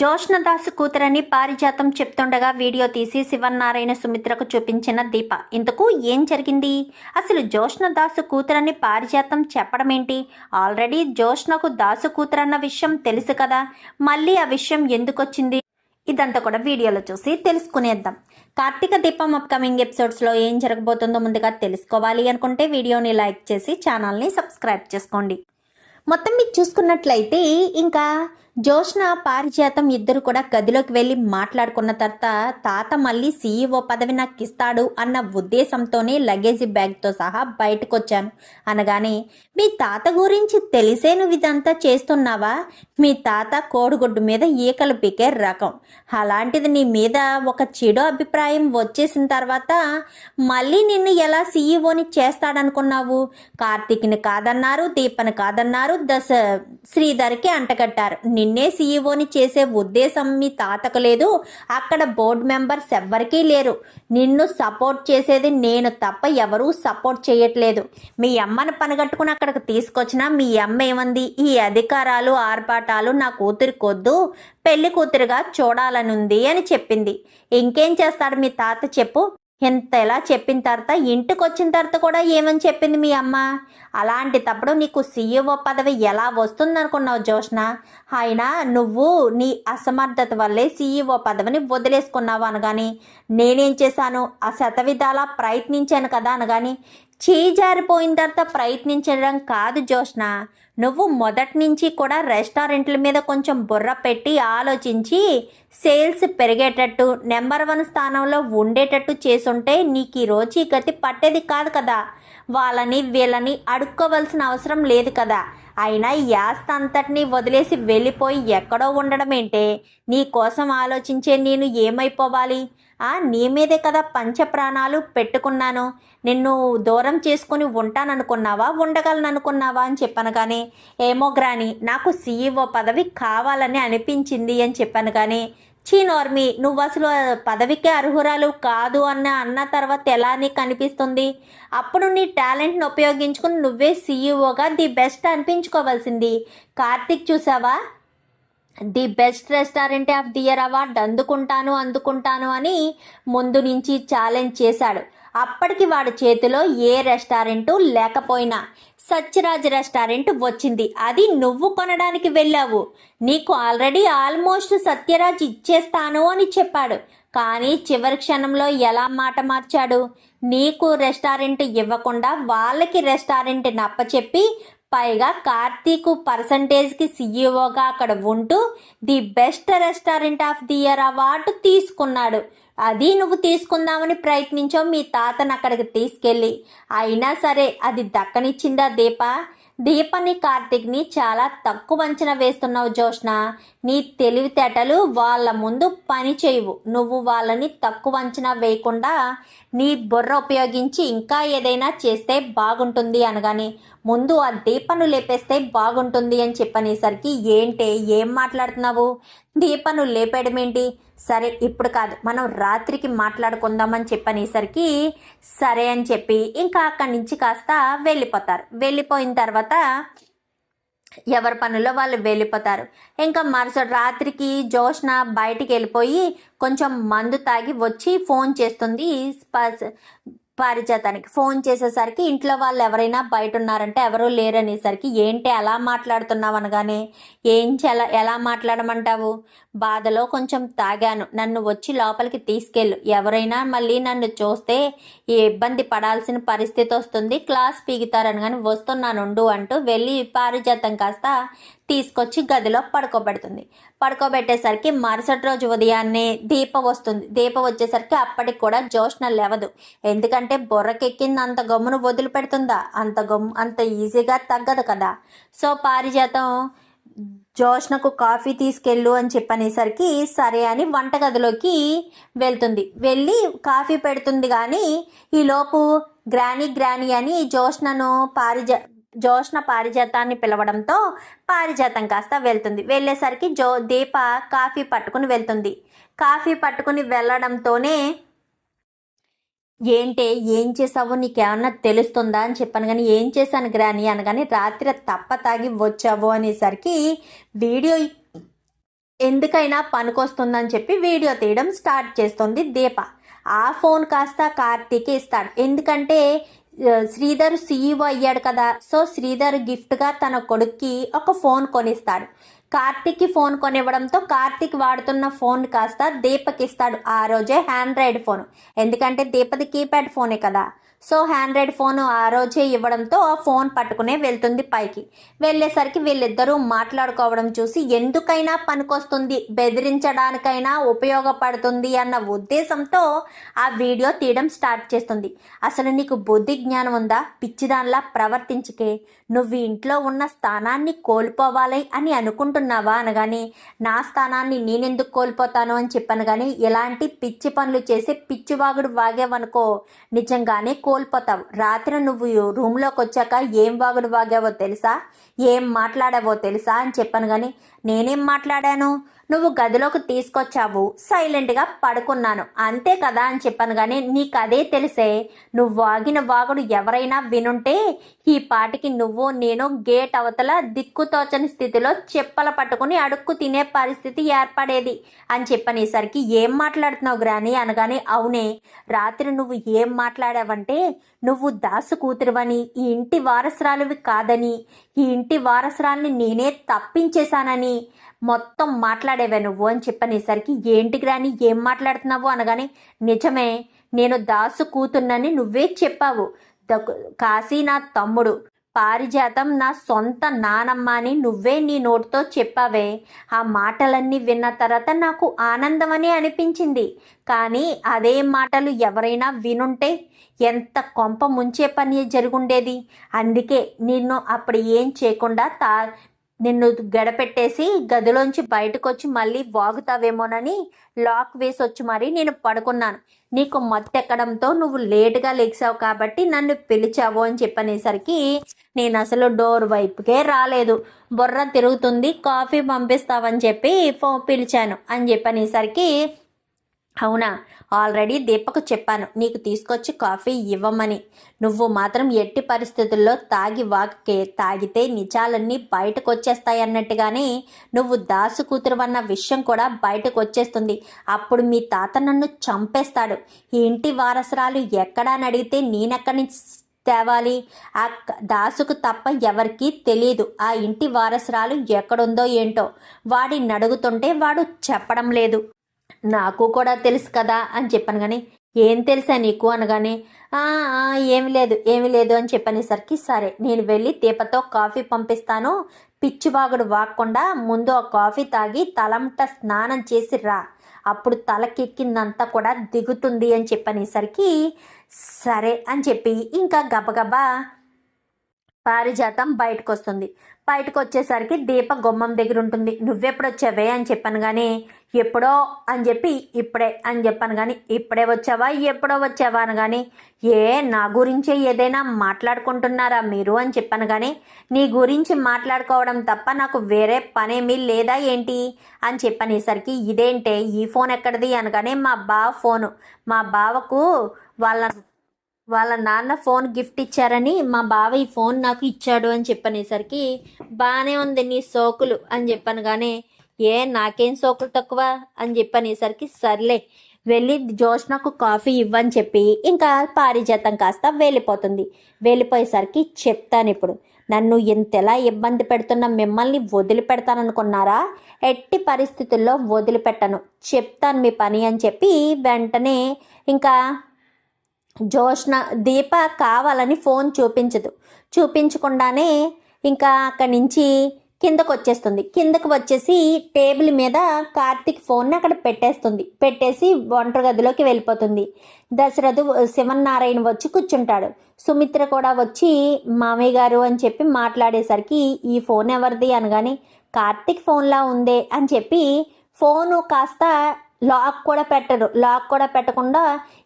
జోష్నదాస్ కూతురని పారిజాతం చెప్తుండగా వీడియో తీసి శివనారాయణ సుమిత్రకు చూపించిన దీప. ఇంతకు ఏం జరిగింది? అసలు జోష్నదాసు కూతురని పారిజాతం చెప్పడం ఏంటి ఆల్రెడీ జోష్నకు దాసు కూతురన్న విషయం తెలుసు కదా. మళ్ళీ ఆ విషయం ఎందుకొచ్చింది? ఇదంతా కూడా వీడియోలో చూసి తెలుసుకునేద్దాం. కార్తీక దీపం అప్కమింగ్ ఎపిసోడ్స్లో ఏం జరగబోతుందో ముందుగా తెలుసుకోవాలి అనుకుంటే వీడియోని లైక్ చేసి ఛానల్ని సబ్స్క్రైబ్ చేసుకోండి. మొత్తం మీరు చూసుకున్నట్లయితే ఇంకా జోష్న పారిజాతం ఇద్దరు కూడా గదిలోకి వెళ్ళి మాట్లాడుకున్న తర్వాత తాత మళ్ళీ సీఈఓ పదవి నాకు ఇస్తాడు అన్న ఉద్దేశంతోనే లగేజీ బ్యాగ్తో సహా బయటకు వచ్చాను అనగానే మీ తాత గురించి తెలిసే నువ్వు ఇదంతా చేస్తున్నావా? మీ తాత కోడిగుడ్డు మీద ఈకలు పీకే రకం. అలాంటిది నీ మీద ఒక చెడు అభిప్రాయం వచ్చేసిన తర్వాత మళ్ళీ నిన్ను ఎలా సీఈఓని చేస్తాడనుకున్నావు? కార్తీక్ని కాదన్నారు దీపని కాదన్నారు దశ శ్రీధర్కి అంటగట్టారు. నిన్నే సీఈఓని చేసే ఉద్దేశం మీ తాతకు లేదు. అక్కడ బోర్డు మెంబర్స్ ఎవ్వరికీ లేరు. నిన్ను సపోర్ట్ చేసేది నేను తప్ప ఎవరూ సపోర్ట్ చేయట్లేదు. మీ అమ్మను పనిగట్టుకుని అక్కడికి తీసుకొచ్చినా మీ అమ్మ ఏమంది? ఈ అధికారాలు ఆర్భాటాలు నా కూతురికొద్దు పెళ్ళి కూతురుగా చూడాలనుంది అని చెప్పింది. ఇంకేం చేస్తాడు మీ తాత చెప్పు. ఎంత ఎలా చెప్పిన తర్వాత ఇంటికి వచ్చిన తర్వాత కూడా ఏమని చెప్పింది మీ అమ్మ? అలాంటి తప్పుడు నీకు సీఈఓ పదవి ఎలా వస్తుందనుకున్నావు జోష్న అయినా నువ్వు నీ అసమర్థత వల్లే సీఈఓ పదవిని వదిలేసుకున్నావు అనగాని నేనేం చేశాను? ఆ శతవిధాలా ప్రయత్నించాను కదా అనగాని జారిపోయిన తర్వాత ప్రయత్నించడం కాదు జోష్న నువ్వు మొదటి నుంచి కూడా రెస్టారెంట్ల మీద కొంచెం బుర్ర పెట్టి ఆలోచించి సేల్స్ పెరిగేటట్టు నెంబర్ వన్ స్థానంలో ఉండేటట్టు చేసుంటే నీకు ఈ ఈ గతి పట్టేది కాదు కదా. వాళ్ళని వీళ్ళని అడుక్కోవలసిన అవసరం లేదు కదా. అయినా యాస్త అంతటినీ వదిలేసి వెళ్ళిపోయి ఎక్కడో ఉండడం ఏంటే? నీ కోసం ఆలోచించే నేను ఏమైపోవాలి? ఆ నీ మీదే కదా పంచ ప్రాణాలు పెట్టుకున్నాను. నిన్ను దూరం చేసుకుని ఉంటాననుకున్నావా? ఉండగలను అనుకున్నావా అని చెప్పాను కానీ ఏమో గ్రాని నాకు సీఈఓ పదవి కావాలని అనిపించింది అని చెప్పాను కానీ చీ నోర్మి నువ్వు అసలు పదవికి అర్హురాలు కాదు అన్న అన్న తర్వాత ఎలా నీకు అనిపిస్తుంది? అప్పుడు నీ టాలెంట్ని ఉపయోగించుకుని నువ్వే సీఈఓగా ది బెస్ట్ అనిపించుకోవాల్సింది. కార్తిక్ చూసావా? The best restaurant of the year award అందుకుంటాను అందుకుంటాను అని ముందు నుంచి ఛాలెంజ్ చేశాడు. అప్పటికి వాడి చేతిలో ఏ రెస్టారెంటు లేకపోయినా సత్యరాజ్ రెస్టారెంట్ వచ్చింది. అది నువ్వు కొనడానికి వెళ్ళావు. నీకు ఆల్రెడీ ఆల్మోస్ట్ సత్యరాజ్ ఇచ్చేస్తాను అని చెప్పాడు. కానీ చివరి క్షణంలో ఎలా మాట మార్చాడు? నీకు రెస్టారెంట్ ఇవ్వకుండా వాళ్ళకి రెస్టారెంట్ నప్పచెప్పి పైగా కార్తీక్ పర్సంటేజ్కి సీఈఓగా అక్కడ ఉంటూ the best restaurant of the year award తీసుకున్నాడు. అది నువ్వు తీసుకుందామని ప్రయత్నించావు మీ తాతను అక్కడికి తీసుకెళ్ళి. అయినా సరే అది దక్కనిచ్చిందా దీప? దీపని కార్తిక్ని చాలా తక్కువ అంచనా వేస్తున్నావు జోష్ణ నీ తెలివితేటలు వాళ్ళ ముందు పని చేయవు. నువ్వు వాళ్ళని తక్కువ అంచనా వేయకుండా నీ బుర్ర ఉపయోగించి ఇంకా ఏదైనా చేస్తే బాగుంటుంది అనగానే ముందు ఆ దీపను లేపేస్తే బాగుంటుంది అని చెప్పనేసరికి ఏంటే ఏం మాట్లాడుతున్నావు? దీపను లేపేయడం ఏంటి? సరే ఇప్పుడు కాదు మనం రాత్రికి మాట్లాడుకుందామని చెప్పనేసరికి సరే అని చెప్పి ఇంకా అక్కడి నుంచి కాస్త వెళ్ళిపోతారు. వెళ్ళిపోయిన తర్వాత ఎవరి పనుల్లో వాళ్ళు వెళ్ళిపోతారు. ఇంకా మరుసటి రాత్రికి జోష్న బయటికి వెళ్ళిపోయి కొంచెం మందు తాగి వచ్చి ఫోన్ చేస్తుంది. పారిజాతానికి ఫోన్ చేసేసరికి ఇంట్లో వాళ్ళు ఎవరైనా బయట ఉన్నారంటే ఎవరూ లేరనేసరికి ఏంటి ఎలా మాట్లాడుతున్నావు అనగానే ఏం ఎలా ఎలా మాట్లాడమంటావు? బాధలో కొంచెం తాగాను. నన్ను వచ్చి లోపలికి తీసుకెళ్ళు. ఎవరైనా మళ్ళీ నన్ను చూస్తే ఈ ఇబ్బంది పడాల్సిన పరిస్థితి వస్తుంది క్లాస్ పీగుతారని కానీ వస్తున్నానుండు అంటూ వెళ్ళి పారిజాతం కాస్త తీసుకొచ్చి గదిలో పడుకోబెడుతుంది. పడుకోబెట్టేసరికి మరుసటి రోజు ఉదయాన్నే దీప వస్తుంది. దీప వచ్చేసరికి అప్పటికి కూడా జోష్న లేవదు. ఎందుకంటే బుర్రకెక్కింది అంత గమ్మును వదిలిపెడుతుందా? అంత గమ్ము అంత ఈజీగా తగ్గదు కదా. సో పారిజాతం జోష్నకు కాఫీ తీసుకెళ్ళు అని చెప్పనేసరికి సరే అని వంటగదిలోకి వెళ్తుంది. వెళ్ళి కాఫీ పెడుతుంది కానీ ఈలోపు గ్రానీ గ్రానీ అని జోష్నను పారిజ జోష్న పారిజాతాన్ని పిలవడంతో పారిజాతం కాస్త వెళ్తుంది. వెళ్ళేసరికి జో దీప కాఫీ పట్టుకుని వెళ్తుంది. కాఫీ పట్టుకుని వెళ్ళడంతోనే ఏంటే ఏం చేసావో నీకేమన్నా తెలుస్తుందా అని చెప్పాను కానీ ఏం చేశాను గ్రాని అనగానే రాత్రి తప్ప తాగి వచ్చావు అనేసరికి వీడియో ఎందుకైనా పనికొస్తుందని చెప్పి వీడియో తీయడం స్టార్ట్ చేస్తుంది దీప. ఆ ఫోన్ కాస్త కార్తీక్ ఇస్తాడు. ఎందుకంటే శ్రీధర్ సీఈఓ అయ్యాడు కదా. సో శ్రీధర్ గిఫ్ట్గా తన కొడుక్కి ఒక ఫోన్ కొనిస్తాడు. కార్తీక్కి ఫోన్ కొనివ్వడంతో కార్తీక్ వాడుతున్న ఫోన్ కాస్త దీపక్ ఇస్తాడు ఆ రోజే హ్యాండ్రాయిడ్ ఫోన్. ఎందుకంటే దీపది కీప్యాడ్ ఫోనే కదా. సో హ్యాండ్రాయిడ్ ఫోన్ ఆ రోజే ఇవ్వడంతో ఆ ఫోన్ పట్టుకునే వెళ్తుంది పైకి. వెళ్ళేసరికి వీళ్ళిద్దరూ మాట్లాడుకోవడం చూసి ఎందుకైనా పనికొస్తుంది బెదిరించడానికైనా ఉపయోగపడుతుంది అన్న ఉద్దేశంతో ఆ వీడియో తీయడం స్టార్ట్ చేస్తుంది. అసలు నీకు బుద్ధి జ్ఞానం ఉందా? పిచ్చిదానిలా ప్రవర్తించకే. నువ్వు ఇంట్లో ఉన్న స్థానాన్ని కోల్పోవాలి అని అనుకుంటున్నావా అనగాని నా స్థానాన్ని నేనెందుకు కోల్పోతాను అని చెప్పాను కానీ ఇలాంటి పిచ్చి పనులు చేసి పిచ్చివాగుడు వాగావనుకో. నిజంగానే కో కోల్పోతావు రాత్రి నువ్వు రూమ్లోకి వచ్చాక ఏం వాగుడు వాగావో తెలుసా? ఏం మాట్లాడావో తెలుసా? అని చెప్పాను కానీ నేనేం మాట్లాడాను? నువ్వు గదిలోకి తీసుకొచ్చావు. సైలెంట్గా పడుకున్నాను. అంతే కదా అని చెప్పాను కానీ నీకు అదే తెలిసే. నువ్వు వాగిన వాగుడు ఎవరైనా వినుంటే ఈ పాటికి నువ్వు నేను గేట్ అవతల దిక్కుతోచని స్థితిలో చెప్పల పట్టుకుని అడుక్కు తినే పరిస్థితి ఏర్పడేది అని చెప్పనేసరికి ఏం మాట్లాడుతున్నావు గ్రాని అనగానే అవునే. రాత్రి నువ్వు ఏం మాట్లాడావంటే నువ్వు దాసు కూతురువని ఈ ఇంటి వారసురాలువి కాదని ఈ ఇంటి వారసురాల్ని నేనే తప్పించేశానని మొత్తం మాట్లాడేవే నువ్వు అని చెప్పనేసరికి ఏంటికి రాని ఏం మాట్లాడుతున్నావు? అనగానే నిజమే నేను దాసు కూతున్నని నువ్వే చెప్పావు. కాశీ నా తమ్ముడు. పారిజాతం నా సొంత నానమ్మ అని నువ్వే నీ నోటితో చెప్పావే. ఆ మాటలన్నీ విన్న తర్వాత నాకు ఆనందమని అనిపించింది. కానీ అదే మాటలు ఎవరైనా వినుంటే ఎంత కొంప ముంచే పని జరుగుండేది. అందుకే నిన్ను అప్పుడు ఏం చేయకుండా తా నిన్ను గడపెట్టేసి గదిలోంచి బయటకు వచ్చి మళ్ళీ వాగుతావేమోనని లాక్ వేసి వచ్చి మరీ నేను పడుకున్నాను. నీకు మత్తెక్కడంతో నువ్వు లేటుగా లెగిసావు కాబట్టి నన్ను పిలిచావు అని చెప్పనేసరికి నేను అసలు డోర్ వైపుకే రాలేదు. బుర్ర తిరుగుతుంది కాఫీ పంపిస్తావని చెప్పి ఫో పిలిచాను అని చెప్పనేసరికి అవునా? ఆల్రెడీ దీపకు చెప్పాను నీకు తీసుకొచ్చి కాఫీ ఇవ్వమని. నువ్వు మాత్రం ఎట్టి పరిస్థితుల్లో తాగి వాకే తాగితే నిజాలన్నీ బయటకు వచ్చేస్తాయన్నట్టుగానే నువ్వు దాసు కూతురు అన్న విషయం కూడా బయటకు వచ్చేస్తుంది అప్పుడు మీ తాత నన్ను చంపేస్తాడు. ఈ ఇంటి వారసురాలు ఎక్కడా అని అడిగితే నేనెక్కడి నుంచి తేవాలి? ఆ దాసుకు తప్ప ఎవరికీ తెలియదు ఆ ఇంటి వారసురాలు ఎక్కడుందో ఏంటో వాడిని అడుగుతుంటే వాడు చెప్పడం లేదు. నాకు కూడా తెలుసు కదా అని చెప్పాను కానీ ఏం తెలుసా నీకు? అనగానే ఏమి లేదు ఏమి లేదు అని చెప్పనేసరికి సరే నేను వెళ్ళి దీపతో కాఫీ పంపిస్తాను. పిచ్చివాగుడు వాక్కుండా ముందు ఆ కాఫీ తాగి తలంట స్నానం చేసి రా. అప్పుడు తలకెక్కిందంతా కూడా దిగుతుంది అని చెప్పనేసరికి సరే అని చెప్పి ఇంకా గబగబా పారిజాతం బయటకు వస్తుంది బయటకు వచ్చేసరికి దీప గుమ్మం దగ్గర ఉంటుంది నువ్వెప్పుడు వచ్చావే అని చెప్పాను కానీ ఎప్పుడో అని చెప్పి ఇప్పుడే అని చెప్పాను కానీ ఇప్పుడే వచ్చావా? ఎప్పుడో వచ్చావా అని కానీ ఏ నా గురించే ఏదైనా మాట్లాడుకుంటున్నారా మీరు అని చెప్పాను కానీ నీ గురించి మాట్లాడుకోవడం తప్ప నాకు వేరే పనేమీ లేదా ఏంటి? అని చెప్పనేసరికి ఇదేంటే ఈ ఫోన్ ఎక్కడిది? అనగానే మా బావ ఫోను. మా బావకు వాళ్ళ వాళ్ళ నాన్న ఫోన్ గిఫ్ట్ ఇచ్చారని మా బావ ఈ ఫోన్ నాకు ఇచ్చాడు అని చెప్పనేసరికి బాగానే ఉంది నీ సోకులు అని చెప్పాను కానీ ఏ నాకేం సోకులు తక్కువ అని చెప్పనేసరికి సర్లే వెళ్ళి జోష్నకు కాఫీ ఇవ్వని చెప్పి ఇంకా పారిజాతం కాస్త వెళ్ళిపోతుంది. వెళ్ళిపోయేసరికి చెప్తాను ఇప్పుడు నన్ను ఎంతెలా ఇబ్బంది పెడుతున్న మిమ్మల్ని వదిలిపెడతాననుకున్నారా? ఎట్టి పరిస్థితుల్లో వదిలిపెట్టను. చెప్తాను మీ పని అని చెప్పి వెంటనే ఇంకా జోష్న దీప కావాలని ఫోన్ చూపించదు. చూపించకుండానే ఇంకా అక్కడి నుంచి కిందకు వచ్చేస్తుంది కిందకు వచ్చేసి టేబుల్ మీద కార్తిక్ ఫోన్ని అక్కడ పెట్టేస్తుంది. పెట్టేసి ఒంటరి గదిలోకి వెళ్ళిపోతుంది. దశరథు శివన్నారాయణ వచ్చి కూర్చుంటాడు. సుమిత్ర కూడా వచ్చి మామయ్య గారు అని చెప్పి మాట్లాడేసరికి ఈ ఫోన్ ఎవరిది? అనగానే కార్తిక్ ఫోన్లా ఉందే అని చెప్పి ఫోను కాస్త లాక్ కూడా పెట్టరు. లాక్ కూడా పెట్టకుండా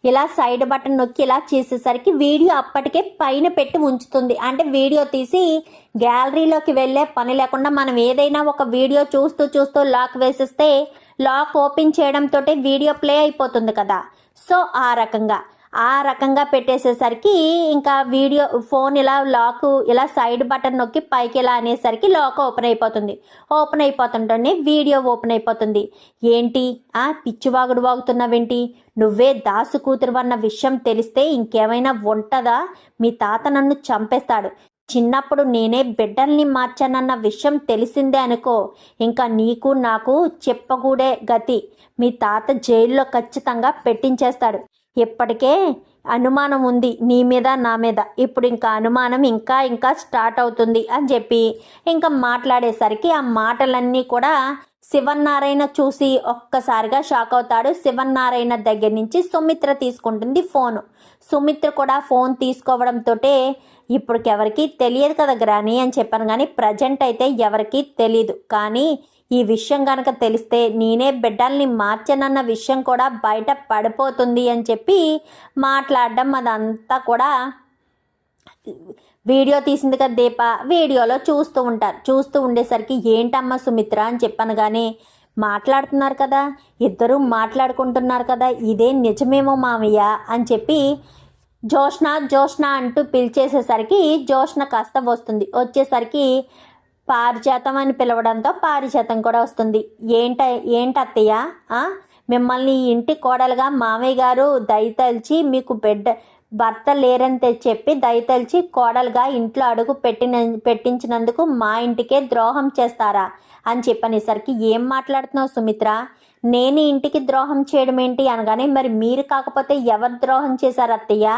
ఇలా సైడ్ బటన్ నొక్కి ఇలా చేసేసరికి వీడియో అప్పటికే పైన పెట్టి ఉంచుతుంది. అంటే వీడియో తీసి గ్యాలరీలోకి వెళ్ళే పని లేకుండా మనం ఏదైనా ఒక వీడియో చూస్తూ చూస్తూ లాక్ వేసేస్తే లాక్ ఓపెన్ చేయడంతో వీడియో ప్లే అయిపోతుంది కదా. సో ఆ రకంగా. ఆ రకంగా పెట్టేసేసరికి ఇంకా వీడియో ఫోన్ ఇలా లాక్ ఇలా సైడ్ బటన్ నొక్కి పైకి ఇలా అనేసరికి లాక్ ఓపెన్ అయిపోతుంది. ఓపెన్ అయిపోతుంటేనే వీడియో ఓపెన్ అయిపోతుంది. ఏంటి? ఆ పిచ్చివాగుడు వాగుతున్నావేంటి? నువ్వే దాసు కూతురు అన్న విషయం తెలిస్తే ఇంకేమైనా ఉంటుందా? మీ తాత నన్ను చంపేస్తాడు. చిన్నప్పుడు నేనే బిడ్డల్ని మార్చానన్న విషయం తెలిసిందే అనుకో. ఇంకా నీకు నాకు చెప్పకూడే గతి. మీ తాత జైల్లో ఖచ్చితంగా పెట్టించేస్తాడు. ఇప్పటికే అనుమానం ఉంది నీ మీద నా మీద. ఇప్పుడు ఇంకా అనుమానం ఇంకా ఇంకా స్టార్ట్ అవుతుంది అని చెప్పి ఇంకా మాట్లాడేసరికి ఆ మాటలన్నీ కూడా శివన్నారాయణ చూసి ఒక్కసారిగా షాక్ అవుతాడు. శివన్నారాయణ దగ్గర నుంచి సుమిత్ర తీసుకుంటుంది ఫోను. సుమిత్ర కూడా ఫోన్ తీసుకోవడంతో ఇప్పటికెవరికి తెలియదు కదా గ్రాని అని చెప్పాను. కానీ ప్రజెంట్ అయితే ఎవరికి తెలియదు కానీ ఈ విషయం కనుక తెలిస్తే నేనే బిడ్డల్ని మార్చనన్న విషయం కూడా బయట పడిపోతుంది అని చెప్పి మాట్లాడడం అదంతా కూడా వీడియో తీసింది కదా దీప. వీడియోలో చూస్తూ ఉంటారు. చూస్తూ ఉండేసరికి ఏంటమ్మా సుమిత్ర అని చెప్పాను కానీ మాట్లాడుతున్నారు కదా. ఇద్దరూ మాట్లాడుకుంటున్నారు కదా. ఇదే నిజమేమో మామయ్య అని చెప్పి జోష్న జోష్న అంటూ పిలిచేసేసరికి జోష్న కాస్త వస్తుంది. వచ్చేసరికి పారిజాతం అని పిలవడంతో పారిజాతం కూడా వస్తుంది. ఏంట ఏంటి అత్తయ్య మిమ్మల్ని ఇంటి కోడలుగా మామయ్య గారు దయతలిచి మీకు బిడ్డ భర్త లేరని చెప్పి దయతలిచి కోడలుగా ఇంట్లో అడుగు పెట్టిన పెట్టించినందుకు మా ఇంటికే ద్రోహం చేస్తారా? అని చెప్పనేసరికి ఏం మాట్లాడుతున్నావు సుమిత్ర? నేను ఇంటికి ద్రోహం చేయడం ఏంటి అనగానే మరి మీరు కాకపోతే ఎవరు ద్రోహం చేశారు అత్తయ్య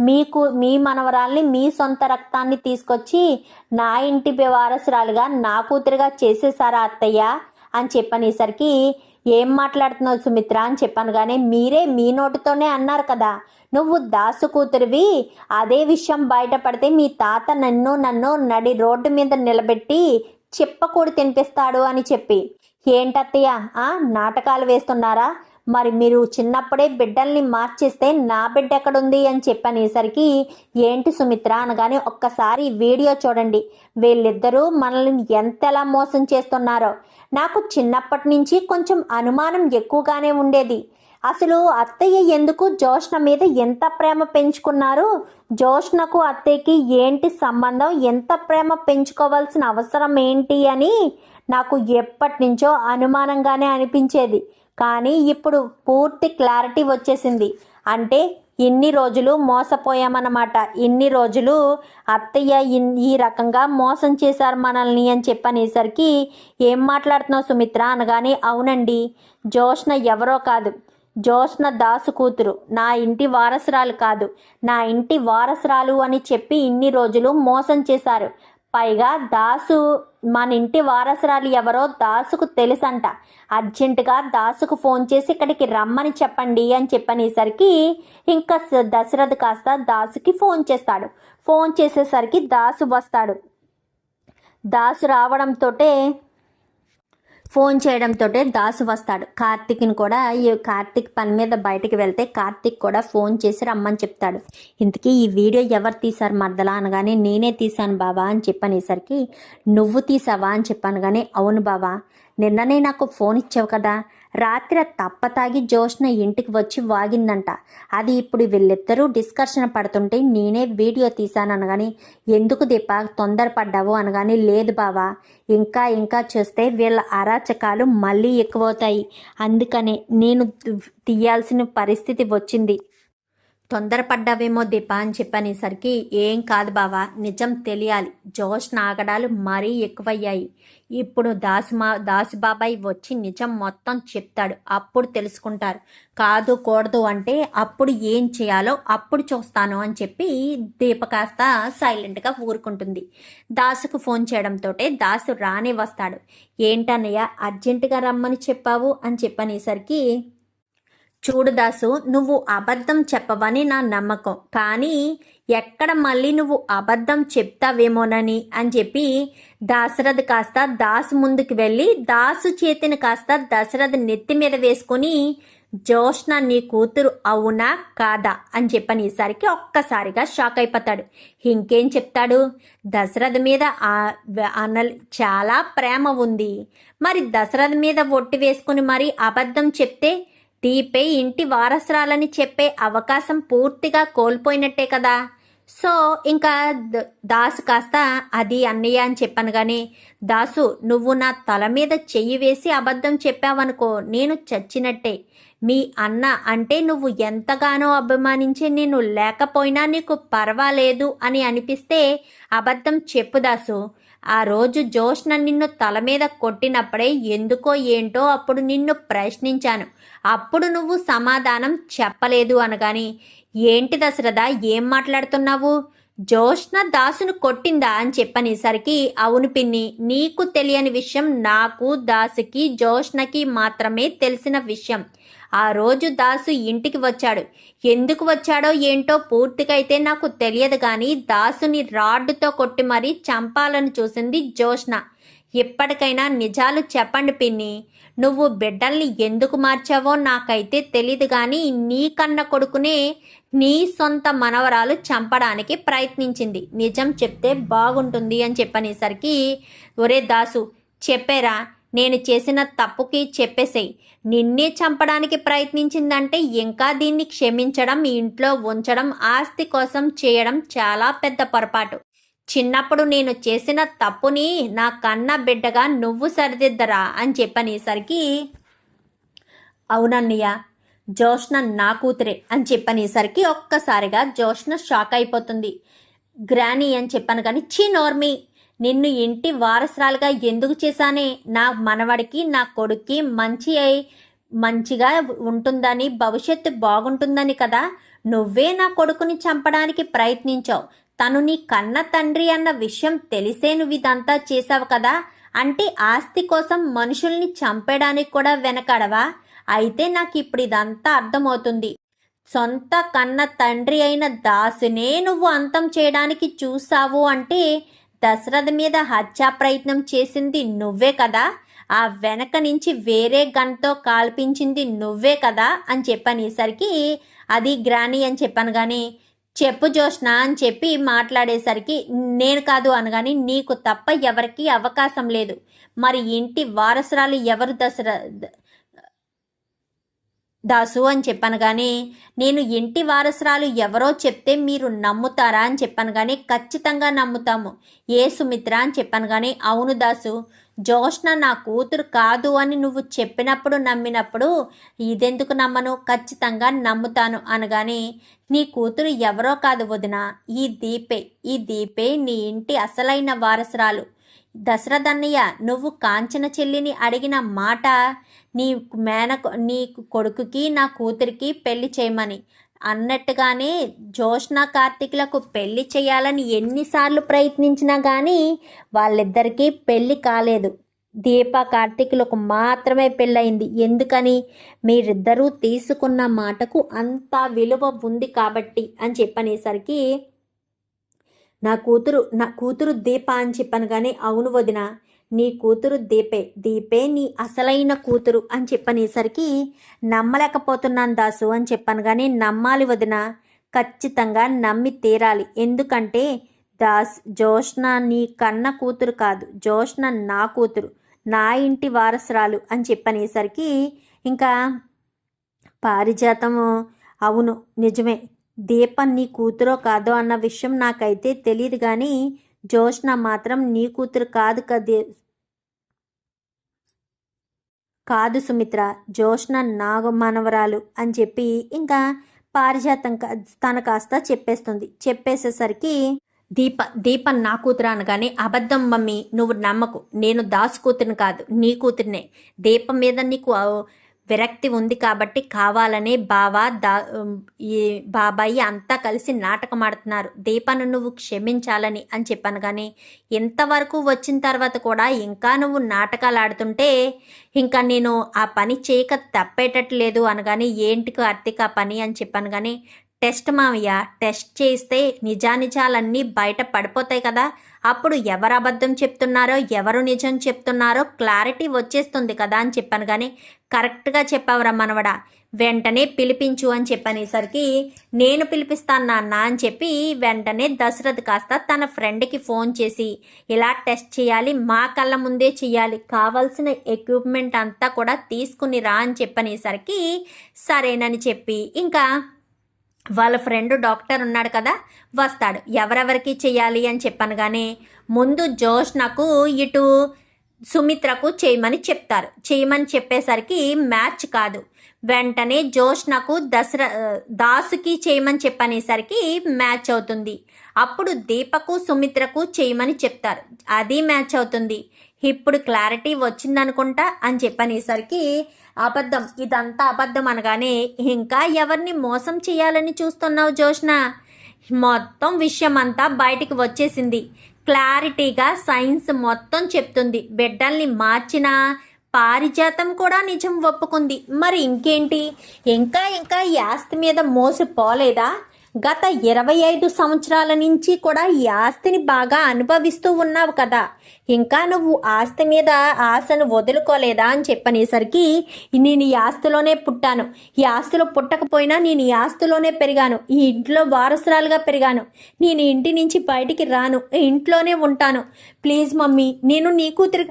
మీకు మీ మనవరాల్ని మీ సొంత రక్తాన్ని తీసుకొచ్చి నా ఇంటి వారసురాలుగా నా కూతురుగా చేసేసారా అత్తయ్య? అని చెప్పనేసరికి ఏం మాట్లాడుతున్నావు సుమిత్ర? అని చెప్పాను. కానీ మీరే మీ నోటితోనే అన్నారు కదా. నువ్వు దాసు కూతురివి. అదే విషయం బయటపడితే మీ తాత నన్ను నన్ను నడి రోడ్డు మీద నిలబెట్టి చెప్పకూడు తినిపిస్తాడు అని చెప్పి. ఏంటత్తయ్య? ఆ నాటకాలు వేస్తున్నారా? మరి మీరు చిన్నప్పుడే బిడ్డల్ని మార్చేస్తే నా బిడ్డ ఎక్కడుంది అని చెప్పనేసరికి ఏంటి సుమిత్ర అనగానే ఒక్కసారి వీడియో చూడండి. వీళ్ళిద్దరూ మనల్ని ఎంతలా మోసం చేస్తున్నారో. నాకు చిన్నప్పటి నుంచి కొంచెం అనుమానం ఎక్కువగానే ఉండేది. అసలు అత్తయ్య ఎందుకు జోష్ణ మీద ఎంత ప్రేమ పెంచుకున్నారు? జోష్ణకు అత్తయ్యకి ఏంటి సంబంధం? ఎంత ప్రేమ పెంచుకోవాల్సిన అవసరం ఏంటి అని నాకు ఎప్పటి నుంచో అనుమానంగానే అనిపించేది. కానీ ఇప్పుడు పూర్తి క్లారిటీ వచ్చేసింది. అంటే ఇన్ని రోజులు మోసపోయామన్నమాట. ఇన్ని రోజులు అత్తయ్య ఈ రకంగా మోసం చేశారు మనల్ని అని చెప్పనేసరికి ఏం మాట్లాడుతున్నావు సుమిత్ర? అనగానే అవునండి జోష్న ఎవరో కాదు. జోష్న దాసు కూతురు. నా ఇంటి వారసురాలు కాదు. నా ఇంటి వారసురాలు అని చెప్పి ఇన్ని రోజులు మోసం చేశారు. పైగా దాసు మన ఇంటి వారసురాలు ఎవరో దాసుకు తెలుసంట. అర్జెంటుగా దాసుకు ఫోన్ చేసి ఇక్కడికి రమ్మని చెప్పండి అని చెప్పనేసరికి ఇంకా దశరథ్ కాస్త దాసుకి ఫోన్ చేస్తాడు. ఫోన్ చేసేసరికి దాసు వస్తాడు. దాసు రావడంతో ఫోన్ చేయడంతో దాసు వస్తాడు. కార్తిక్ని కూడా ఈ కార్తిక్ పని మీద బయటకు వెళ్తే కార్తిక్ కూడా ఫోన్ చేసి రమ్మని చెప్తాడు. ఇంతకీ ఈ వీడియో ఎవరు తీశారు మర్దలా అనగానే నేనే తీశాను బాబా అని చెప్పనేసరికి నువ్వు తీసావా? అని చెప్పాను కానీ అవును బాబా నిన్ననే నాకు ఫోన్ ఇచ్చావు కదా రాత్రి తప్ప తాగి జోష్న ఇంటికి వచ్చి వాగిందంట. అది ఇప్పుడు వీళ్ళిద్దరూ డిస్కషన్ పడుతుంటే నేనే వీడియో తీశాను అనగాని ఎందుకు దీప తొందరపడ్డావు? అనగాని లేదు బావా ఇంకా ఇంకా చూస్తే వీళ్ళ అరాచకాలు మళ్ళీ ఎక్కువవుతాయి. అందుకనే నేను తీయాల్సిన పరిస్థితి వచ్చింది. తొందరపడ్డావేమో దీప అని చెప్పనేసరికి ఏం కాదు బావా నిజం తెలియాలి. జోష్ నాగడాలు మరీ ఎక్కువయ్యాయి. ఇప్పుడు దాసు మా దాసు బాబాయ్ వచ్చి నిజం మొత్తం చెప్తాడు. అప్పుడు తెలుసుకుంటారు. కాదు కూడదు అంటే అప్పుడు ఏం చేయాలో అప్పుడు చూస్తాను అని చెప్పి దీప కాస్త సైలెంట్గా ఊరుకుంటుంది. దాసుకు ఫోన్ చేయడంతో దాసు రానే వస్తాడు. ఏంటన్నయ్య అర్జెంటుగా రమ్మని చెప్పావు అని చెప్పనేసరికి చూడు దాసు నువ్వు అబద్ధం చెప్పవని నా నమ్మకం. కానీ ఎక్కడ మళ్ళీ నువ్వు అబద్ధం చెప్తావేమోనని అని చెప్పి దాశరథ్ కాస్త దాసు ముందుకు వెళ్ళి దాసు చేతిని కాస్త దశరథ్ నెత్తి మీద వేసుకుని జోష్న నీ కూతురు అవునా కాదా? అని చెప్పనేసరికి ఒక్కసారిగా షాక్ అయిపోతాడు. ఇంకేం చెప్తాడు? దశరథ్ మీద అనల్ చాలా ప్రేమ ఉంది. మరి దశరథ్ మీద ఒట్టి వేసుకుని మరి అబద్ధం చెప్తే దీపే ఇంటి వారసురాలని చెప్పే అవకాశం పూర్తిగా కోల్పోయినట్టే కదా. సో ఇంకా దాసు కాస్త అది అన్నయ్య అని చెప్పాను కానీ దాసు నువ్వు నా తల మీద చెయ్యి వేసి అబద్ధం చెప్పావనుకో నేను చచ్చినట్టే. మీ అన్న అంటే నువ్వు ఎంతగానో అభిమానించి నేను లేకపోయినా నీకు పర్వాలేదు అని అనిపిస్తే అబద్ధం చెప్పు దాసు. ఆ రోజు జోష్న నిన్ను తల మీద కొట్టినప్పుడే ఎందుకో ఏంటో అప్పుడు నిన్ను ప్రశ్నించాను. అప్పుడు నువ్వు సమాధానం చెప్పలేదు అనగాని ఏంటి దశరథ ఏం మాట్లాడుతున్నావు? జోష్న దాసును కొట్టిందా? అని చెప్పనేసరికి అవును పిన్ని నీకు తెలియని విషయం నాకు దాసుకి జోష్నకి మాత్రమే తెలిసిన విషయం. ఆ రోజు దాసు ఇంటికి వచ్చాడు. ఎందుకు వచ్చాడో ఏంటో పూర్తిగా అయితే నాకు తెలియదు కానీ దాసుని రాడ్డుతో కొట్టి మరీ చంపాలని చూసింది జోష్న ఎప్పటికైనా నిజాలు చెప్పండి పిన్ని. నువ్వు బిడ్డల్ని ఎందుకు మార్చావో నాకైతే తెలీదు కానీ నీ కన్న కొడుకునే నీ సొంత మనవరాలు చంపడానికి ప్రయత్నించింది. నిజం చెప్తే బాగుంటుంది అని చెప్పనేసరికి ఒరే దాసు చెప్పారా నేను చేసిన తప్పుకి చెప్పేసేయ్. నిన్నే చంపడానికి ప్రయత్నించిందంటే ఇంకా దీన్ని క్షమించడం ఇంట్లో ఉంచడం ఆస్తి కోసం చేయడం చాలా పెద్ద పొరపాటు. చిన్నప్పుడు నేను చేసిన తప్పుని నా కన్న బిడ్డగా నువ్వు సరిదిద్దరా అని చెప్పనేసరికి అవునన్నయ్య జోష్న నా కూతురే అని చెప్పనేసరికి ఒక్కసారిగా జోష్న షాక్ అయిపోతుంది. గ్రానీ అని చెప్పాను కానీ చీ నోర్మి నిన్ను ఇంటి వారసురాలుగా ఎందుకు చేశానే? నా మనవడికి నా కొడుక్కి మంచి అయి మంచిగా ఉంటుందని భవిష్యత్తు బాగుంటుందని కదా. నువ్వే నా కొడుకుని చంపడానికి ప్రయత్నించావు. తను నీ కన్న తండ్రి అన్న విషయం తెలిసే నువ్వు ఇదంతా చేశావు కదా? అంటే ఆస్తి కోసం మనుషుల్ని చంపేయడానికి కూడా వెనకడవా? అయితే నాకు ఇప్పుడు ఇదంతా అర్థమవుతుంది. సొంత కన్న తండ్రి అయిన దాసునే నువ్వు అంతం చేయడానికి చూసావు అంటే దశరథ మీద హత్యా ప్రయత్నం చేసింది నువ్వే కదా? ఆ వెనక నుంచి వేరే గన్తో కాల్పించింది నువ్వే కదా? అని చెప్పనేసరికి అది గ్రాని అని చెప్పాను కానీ చెప్పు జోష్ణ అని చెప్పి మాట్లాడేసరికి నేను కాదు అనగాని నీకు తప్ప ఎవరికీ అవకాశం లేదు. మరి ఇంటి వారసురాలు ఎవరు దసరా దాసు అని చెప్పాను కానీ నేను ఇంటి వారసురాలు ఎవరో చెప్తే మీరు నమ్ముతారా అని చెప్పాను కానీ ఖచ్చితంగా నమ్ముతాము. ఏ సుమిత్ర అని చెప్పాను కానీ అవును దాసు జోష్న నా కూతురు కాదు అని నువ్వు చెప్పినప్పుడు నమ్మినప్పుడు ఇదెందుకు నమ్మను? ఖచ్చితంగా నమ్ముతాను అనగానే నీ కూతురు ఎవరో కాదు వదిన. ఈ దీపే ఈ దీపే నీ ఇంటి అసలైన వారసురాలు. దశరథన్నయ్య నువ్వు కాంచన చెల్లిని అడిగిన మాట నీ మేనకు నీ కొడుకుకి నా కూతురికి పెళ్ళి చేయమని. అన్నట్టుగానే జోష్ణ కార్తీకులకు పెళ్ళి చేయాలని ఎన్నిసార్లు ప్రయత్నించినా కానీ వాళ్ళిద్దరికీ పెళ్ళి కాలేదు. దీప కార్తీకులకు మాత్రమే పెళ్ళయింది. ఎందుకని? మీరిద్దరూ తీసుకున్న మాటకు అంత విలువ ఉంది కాబట్టి అని చెప్పనేసరికి నా కూతురు నా కూతురు దీప అని చెప్పాను కానీ అవును వదిన నీ కూతురు దీపే దీపే నీ అసలైన కూతురు అని చెప్పనేసరికి నమ్మలేకపోతున్నాను దాసు అని చెప్పాను. కానీ నమ్మాలి వదిన ఖచ్చితంగా నమ్మి తీరాలి. ఎందుకంటే దాస్ జోష్న నీ కన్న కూతురు కాదు. జోష్న నా కూతురు నా ఇంటి వారసురాలు అని చెప్పనేసరికి ఇంకా పారిజాతము. అవును నిజమే. దీపం నీ కూతురో కాదో అన్న విషయం నాకైతే తెలియదు కానీ జోష్న మాత్రం నీ కూతురు కాదు కదే. కాదు సుమిత్ర జోష్న నాగ మనవరాలు అని చెప్పి ఇంకా పారిజాతం కా- తన కాస్త చెప్పేస్తుంది. చెప్పేసేసరికి దీప దీప నా కూతురు అనగానే అబద్ధం మమ్మీ నువ్వు నమ్మకు. నేను దాసు కూతురిని కాదు నీ కూతురినే. దీపం మీద నీకు విరక్తి ఉంది కాబట్టి కావాలనే బావ దా ఈ బాబాయి అంతా కలిసి నాటకం ఆడుతున్నారు దీపాను నువ్వు క్షమించాలని అని చెప్పాను కానీ ఇంతవరకు వచ్చిన తర్వాత కూడా ఇంకా నువ్వు నాటకాలు ఆడుతుంటే ఇంకా నేను ఆ పని చేయక తప్పేటట్లేదు అనగానే ఏంటి కార్తీక్ ఆ పని అని చెప్పాను కానీ టెస్ట్ మావయ్య టెస్ట్ చేస్తే నిజానిజాలన్నీ బయట పడిపోతాయి కదా. అప్పుడు ఎవరు అబద్ధం చెప్తున్నారో ఎవరు నిజం చెప్తున్నారో క్లారిటీ వచ్చేస్తుంది కదా అని చెప్పాను కానీ కరెక్ట్గా చెప్పావురా మనవడా. వెంటనే పిలిపించు అని చెప్పనేసరికి నేను పిలిపిస్తాను నాన్న అని చెప్పి వెంటనే దశరథ్ కాస్త తన ఫ్రెండ్కి ఫోన్ చేసి ఇలా టెస్ట్ చేయాలి మా కళ్ళ ముందే చేయాలి కావాల్సిన ఎక్విప్మెంట్ అంతా కూడా తీసుకుని రా అని చెప్పనేసరికి సరేనని చెప్పి ఇంకా వాళ్ళ ఫ్రెండ్ డాక్టర్ ఉన్నాడు కదా వస్తాడు. ఎవరెవరికి చేయాలి అని చెప్పాను కానీ ముందు జోష్ నాకు ఇటు సుమిత్రకు చేయమని చెప్తారు. చేయమని చెప్పేసరికి మ్యాచ్ కాదు. వెంటనే జోష్నకు దసరా దాసుకి చేయమని చెప్పనేసరికి మ్యాచ్ అవుతుంది. అప్పుడు దీపకు సుమిత్రకు చేయమని చెప్తారు. అది మ్యాచ్ అవుతుంది. ఇప్పుడు క్లారిటీ వచ్చిందనుకుంటా అని చెప్పనేసరికి అబద్ధం. ఇదంతా అబద్ధం అనగానే ఇంకా ఎవరిని మోసం చేయాలని చూస్తున్నావు జోష్న? మొత్తం విషయం అంతా బయటికి వచ్చేసింది. క్లారిటీగా సైన్స్ మొత్తం చెప్తుంది. బిడ్డల్ని మార్చినా పారిజాతం కూడా నిజం ఒప్పుకుంది. మరి ఇంకేంటి? ఇంకా ఇంకా యాస్తి మీద మోసపోలేదా? గత ఇరవై ఐదు సంవత్సరాల నుంచి కూడా ఈ ఆస్తిని బాగా అనుభవిస్తూ ఉన్నావు కదా. ఇంకా నువ్వు ఆస్తి మీద ఆశను వదులుకోలేదా అని చెప్పనేసరికి నేను ఈ ఆస్తిలోనే పుట్టాను. ఈ ఆస్తిలో పుట్టకపోయినా నేను ఈ ఆస్తిలోనే పెరిగాను. ఈ ఇంట్లో వారసురాలుగా పెరిగాను. నేను ఇంటి నుంచి బయటికి రాను. ఇంట్లోనే ఉంటాను. ప్లీజ్ మమ్మీ నేను నీ కూతురు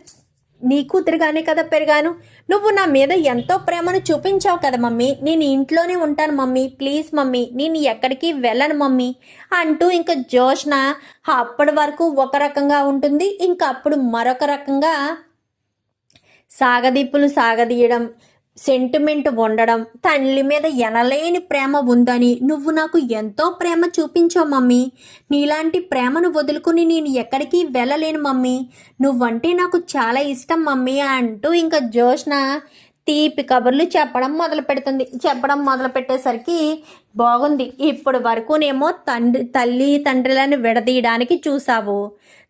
నీ కూతురుగానే కదా పెరిగాను. నువ్వు నా మీద ఎంతో ప్రేమను చూపించావు కదా మమ్మీ. నేను ఇంట్లోనే ఉంటాను మమ్మీ. ప్లీజ్ మమ్మీ నేను ఎక్కడికి వెళ్ళను మమ్మీ. అంటూ ఇంకా జోష్న అప్పటి వరకు ఒక రకంగా ఉంటుంది. ఇంకా అప్పుడు మరొక రకంగా సాగదీపులు సాగదీయడం సెంటిమెంట్ ఉండడం తల్లి మీద ఎనలేని ప్రేమ ఉందని నువ్వు నాకు ఎంతో ప్రేమ చూపించావు మమ్మీ. నీలాంటి ప్రేమను వదులుకుని నేను ఎక్కడికి వెళ్ళలేను మమ్మీ. నువ్వంటే నాకు చాలా ఇష్టం మమ్మీ అంటూ ఇంకా జోష్న తీపి కబుర్లు చెప్పడం మొదలు పెడుతుంది చెప్పడం మొదలు పెట్టేసరికి బాగుంది. ఇప్పటి వరకునేమో తండ్రి తల్లి తండ్రులను విడదీయడానికి చూసావు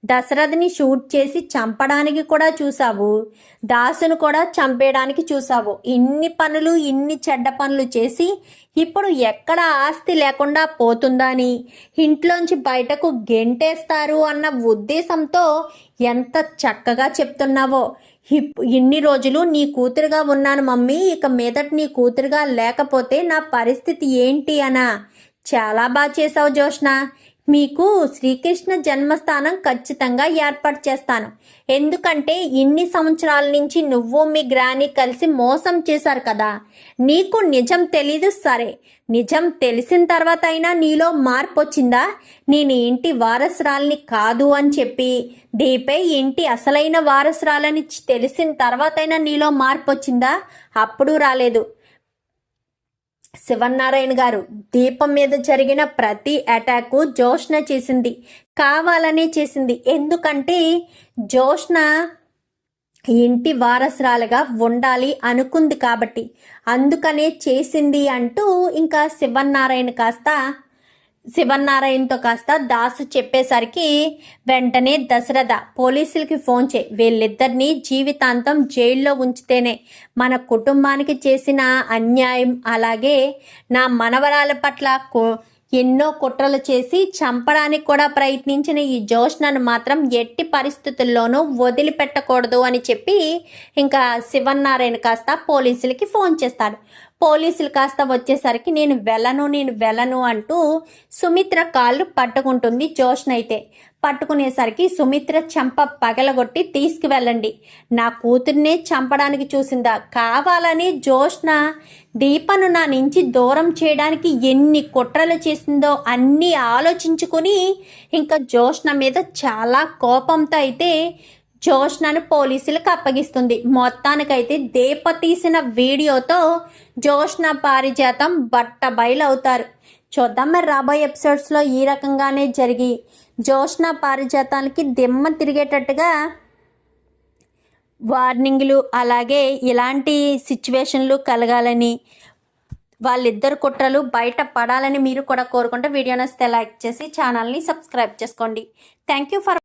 దశరథని షూట్ చేసి చంపడానికి కూడా చూసావు దాసును కూడా చంపేయడానికి చూసావు ఇన్ని పనులు ఇన్ని చెడ్డ పనులు చేసి ఇప్పుడు ఎక్కడ ఆస్తి లేకుండా పోతుందని ఇంట్లోంచి బయటకు గెంటేస్తారు అన్న ఉద్దేశంతో ఎంత చక్కగా చెప్తున్నావో. ఇన్ని రోజులు నీ కూతురుగా ఉన్నాను మమ్మీ. ఇక మీదట నీ కూతురుగా లేకపోతే నా పరిస్థితి ఏంటి? అనా. చాలా బాగా చేసావు జోష్ణ మీకు శ్రీకృష్ణ జన్మస్థానం ఖచ్చితంగా ఏర్పాటు చేస్తాను. ఎందుకంటే ఇన్ని సంవత్సరాల నుంచి నువ్వు మీ గ్రాని కలిసి మోసం చేశారు కదా. నీకు నిజం తెలీదు సరే. నిజం తెలిసిన తర్వాత అయినా నీలో మార్పు వచ్చిందా? నేను ఇంటి వారసురాల్ని కాదు అని చెప్పి దీపే ఇంటి అసలైన వారసురాలని తెలిసిన తర్వాతైనా నీలో మార్పు వచ్చిందా? అప్పుడు రాలేదు. శివన్నారాయణ గారు దీపం మీద జరిగిన ప్రతి అటాకు జోష్న చేసింది. కావాలనే చేసింది. ఎందుకంటే జోష్న ఇంటి వారసురాలుగా ఉండాలి అనుకుంది కాబట్టి. అందుకనే చేసింది అంటూ ఇంకా శివన్నారాయణ కాస్త శివన్నారాయణతో కాస్త దాసు చెప్పేసరికి వెంటనే దశరథ పోలీసులకి ఫోన్ చేయి. వీళ్ళిద్దరిని జీవితాంతం జైల్లో ఉంచితేనే మన కుటుంబానికి చేసిన అన్యాయం. అలాగే నా మనవరాల పట్ల కు- ఎన్నో కుట్రలు చేసి చంపడానికి కూడా ప్రయత్నించిన ఈ జోష్నను మాత్రం ఎట్టి పరిస్థితుల్లోనూ వదిలిపెట్టకూడదు అని చెప్పి ఇంకా శివన్నారాయణ కాస్త పోలీసులకి ఫోన్ చేస్తాడు. పోలీసులు కాస్త వచ్చేసరికి నేను వెళ్ళను నేను వెళ్ళను అంటూ సుమిత్ర కాళ్ళు పట్టుకుంటుంది జోష్న అయితే. పట్టుకునేసరికి సుమిత్ర చెంప పగలగొట్టి తీసుకువెళ్ళండి. నా కూతుర్నే చంపడానికి చూసిందా? కావాలని జోష్న దీపను నా నుంచి దూరం చేయడానికి ఎన్ని కుట్రలు చేసిందో అన్నీ ఆలోచించుకుని ఇంకా జోష్న మీద చాలా కోపంతో అయితే జోష్నను పోలీసులకు అప్పగిస్తుంది. మొత్తానికైతే దీప తీసిన వీడియోతో జోష్న పారిజాతం బట్ట బయలవుతారు చూద్దాం మరి రాబోయే ఎపిసోడ్స్లో ఈ రకంగానే జరిగి జోష్న పారిజాతానికి దిమ్మ తిరిగేటట్టుగా వార్నింగ్లు అలాగే ఇలాంటి సిచ్యువేషన్లు కలగాలని వాళ్ళిద్దరు కుట్రలు బయట పడాలని మీరు కూడా కోరుకుంటే వీడియో నచ్చితే లైక్ చేసి ఛానల్ని సబ్స్క్రైబ్ చేసుకోండి. Thank you for